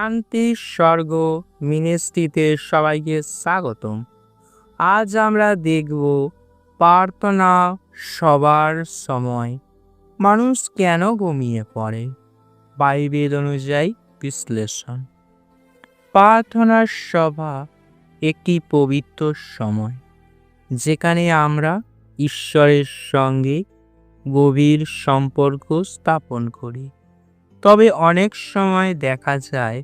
শান্তির স্বর্গ মিনিস্ট্রিতে সবাইকে স্বাগতম। আজ আমরা দেখব প্রার্থনা সবার সময়। মানুষ কেন ঘুমিয়ে পড়ে? বাইবেল অনুযায়ী বিশ্লেষণ। প্রার্থনার সভা একটি পবিত্র সময়, যেখানে আমরা ঈশ্বরের সঙ্গে গভীর সম্পর্ক স্থাপন করি। তবে অনেক সময় দেখা যায়,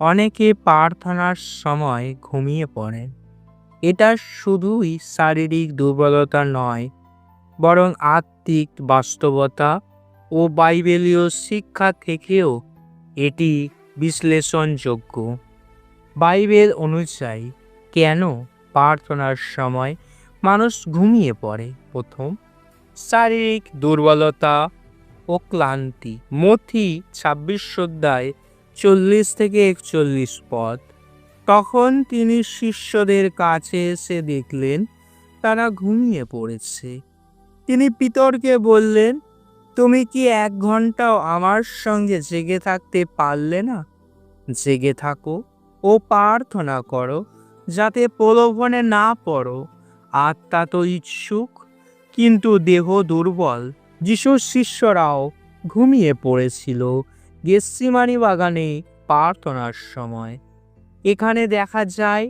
অনেকে প্রার্থনার সময় ঘুমিয়ে পড়েন। এটা শুধুই শারীরিক দুর্বলতা নয়, বরং আত্মিক বাস্তবতা ও বাইবেলীয় শিক্ষা থেকেও এটি বিশ্লেষণযোগ্য। বাইবেল অনুযায়ী, কেন প্রার্থনার সময় মানুষ ঘুমিয়ে পড়ে? প্রথম, শারীরিক দুর্বলতা ও ক্লান্তি। মথি ছাব্বিশ অধ্যায় চল্লিশ থেকে একচল্লিশ পদ। তখন তিনি শিষ্যদের কাছে এসে দেখলেন, তারা ঘুমিয়ে পড়েছে। তিনি পিতরকে বললেন, তুমি কি এক ঘন্টাও আমার সঙ্গে জেগে থাকতে পারলে না? জেগে থাকো ও প্রার্থনা করো, যাতে প্রলোভনে না পড়ো। আত্মা তো ইচ্ছুক, কিন্তু দেহ দুর্বল। যিশুর শিষ্যরাও ঘুমিয়ে পড়েছিল। গেসিমানি বাগানে প্রার্থনার সময়। এখানে দেখা যায়,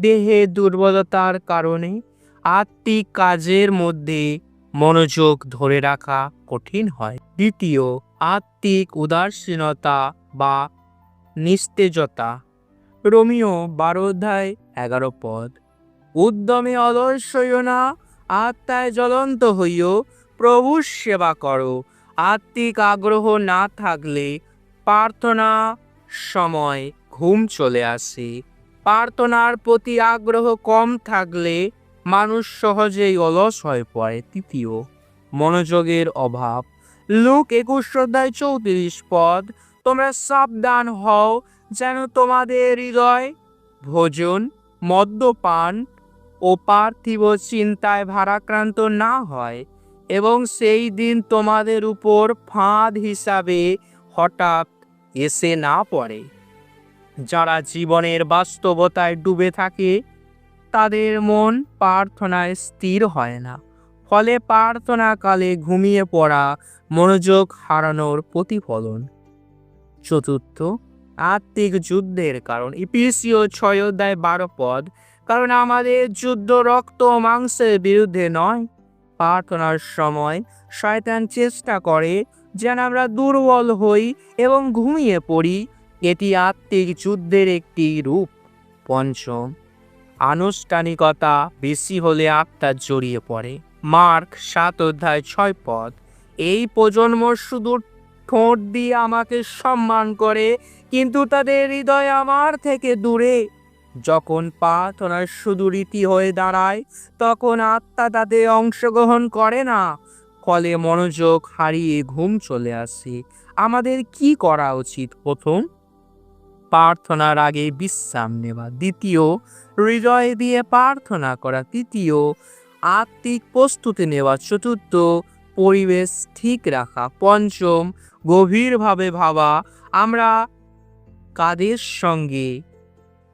দেহে দুর্বলতার কারণে আত্মিক কাজের মধ্যে মনোযোগ ধরে রাখা কঠিন হয়। দ্বিতীয়, আত্মিক উদাসীনতা বা নিস্তেজতা। রোমিও বারো অধ্যায় এগারো পদ। উদ্যমে অলস হইও না, আত্মায় জ্বলন্ত হইও প্রভুর সেবা করো। আত্মিক আগ্রহ না থাকলে প্রার্থনা সময় ঘুম চলে আসে। প্রার্থনার প্রতি আগ্রহ কম থাকলে মানুষ সহজেই অলস হয়ে পড়ে। তৃতীয়, মনোযোগের অভাব। লোক একুশ অধ্যায় চৌত্রিশ পদ, তোমরা সাবধান হও যেন তোমাদের হৃদয় ভোজন, মদ্যপান ও পার্থিব চিন্তায় ভারাক্রান্ত না হয়। এবং সেই দিন তোমাদের উপর ফাঁদ হিসাবে হঠাৎ এসে না পড়ে। যারা জীবনের বাস্তবতায় ডুবে থাকে, তাদের মন প্রার্থনায় স্থির হয় না। ফলে প্রার্থনাকালে ঘুমিয়ে পড়া মনোযোগ হারানোর প্রতিফলন। চতুর্থ, আত্মিক যুদ্ধের কারণ। ইপিসিও ছয় অধ্যায় বারো পদ, কারণ আমাদের যুদ্ধ রক্ত মাংসের বিরুদ্ধে নয়। প্রার্থনার সময় শয়তান চেষ্টা করে যেন আমরা দুর্বল হই এবং ঘুমিয়ে পড়ি। এটি আত্মিক যুদ্ধের একটি রূপ। পঞ্চম, আনুষ্ঠানিকতা বেশি হলে আত্মা জড়িয়ে পড়ে। মার্ক সাত অধ্যায় ছয় পদ, এই প্রজন্ম শুধু ঠোঁট দিয়ে আমাকে সম্মান করে, কিন্তু তাদের হৃদয় আমার থেকে দূরে। যখন প্রার্থনার শুধু রীতি হয়ে দাঁড়ায়, তখন আত্মা তাতে অংশগ্রহণ করে না। ফলে মনোযোগ হারিয়ে ঘুম চলে আসে। আমাদের কি করা উচিত প্রথম? প্রার্থনার আগে বিশ্রাম নেওয়া। দ্বিতীয়, হৃদয় দিয়ে প্রার্থনা করা। তৃতীয়, আত্মিক প্রস্তুতি নেওয়া। চতুর্থ, পরিবেশ ঠিক রাখা। পঞ্চম, গভীরভাবে ভাবা। আমরা কাদের সঙ্গে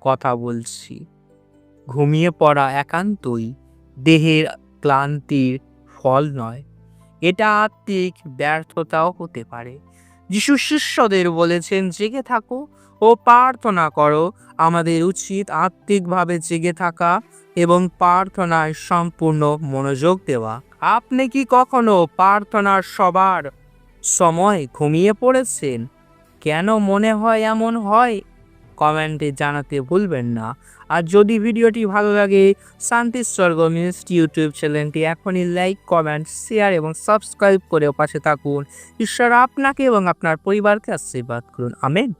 কথা বলছি। ঘুমিয়ে পড়া একান্তই দেহের ক্লান্তির ফল নয়। এটা আত্মিক ব্যর্থতাও হতে পারে। যিশু শিষ্যদের বলেছেন, জেগে থাকো ও প্রার্থনা করো। আমাদের উচিত আত্মিকভাবে জেগে থাকা এবং প্রার্থনায় সম্পূর্ণ মনোযোগ দেওয়া। আপনি কি কখনো প্রার্থনার সবার সময় ঘুমিয়ে পড়েছেন? কেন মনে হয় এমন হয়? কমেন্টে জানাতে ভুলবেন না। আর যদি ভিডিওটি ভালো লাগে, শান্তি স্বর্গ ইউটিউব চ্যানেলটি এখনই লাইক, কমেন্ট, শেয়ার এবং সাবস্ক্রাইব করে পাশে থাকুন। ঈশ্বর আপনাকে এবং আপনার পরিবারকে আশীর্বাদ করুন। আমেন।